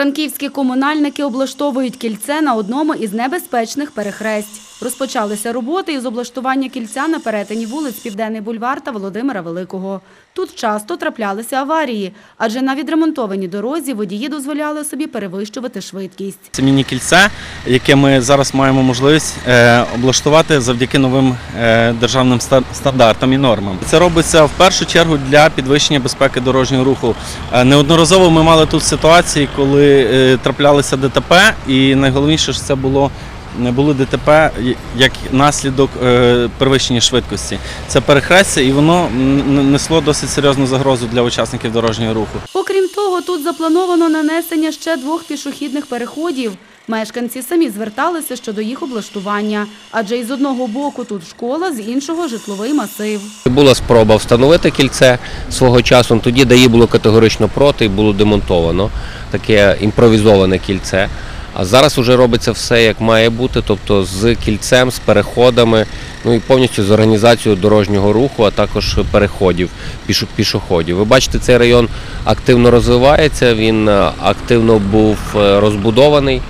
Франківські комунальники облаштовують кільце на одному із небезпечних перехресть. Розпочалися роботи із облаштування кільця на перетині вулиць Південний бульвар та Володимира Великого. Тут часто траплялися аварії, адже на відремонтованій дорозі водії дозволяли собі перевищувати швидкість. Це міні-кільце, яке ми зараз маємо можливість е, облаштувати завдяки новим е, державним ста- стандартам і нормам. Це робиться в першу чергу для підвищення безпеки дорожнього руху. Е, Неодноразово ми мали тут ситуації, коли траплялися ДТП, і найголовніше що це було. Не були ДТП як наслідок е, перевищення швидкості. Це перехрестя, і воно несло досить серйозну загрозу для учасників дорожнього руху. Окрім того, тут заплановано нанесення ще двох пішохідних переходів. Мешканці самі зверталися щодо їх облаштування, адже із одного боку тут школа, з іншого житловий масив. Була спроба встановити кільце свого часу. Тоді ДАІ було категорично проти і було демонтовано таке імпровізоване кільце. А зараз вже робиться все як має бути, тобто з кільцем, з переходами, ну і повністю з організацією дорожнього руху, а також переходів пішо- пішоходів. Ви бачите, цей район активно розвивається, він е, активно був е, розбудований.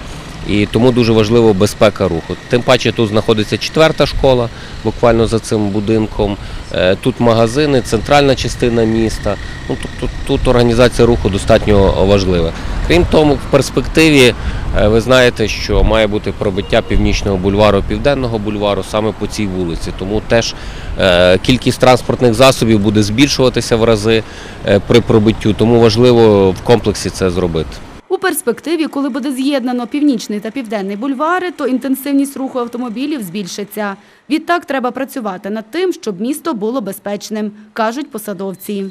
І тому дуже важлива безпека руху. Тим паче тут знаходиться четверта школа, буквально за цим будинком. Е, Тут магазини, центральна частина міста. Ну, тобто тут організація руху достатньо важлива. Крім того, в перспективі е, ви знаєте, що має бути пробиття північного бульвару, південного бульвару саме по цій вулиці. Тому теж е, кількість транспортних засобів буде збільшуватися в рази при пробиттю. Тому важливо в комплексі це зробити. Перспективі, коли буде з'єднано північний та південний бульвари, то інтенсивність руху автомобілів збільшиться. Відтак треба працювати над тим, щоб місто було безпечним, кажуть посадовці.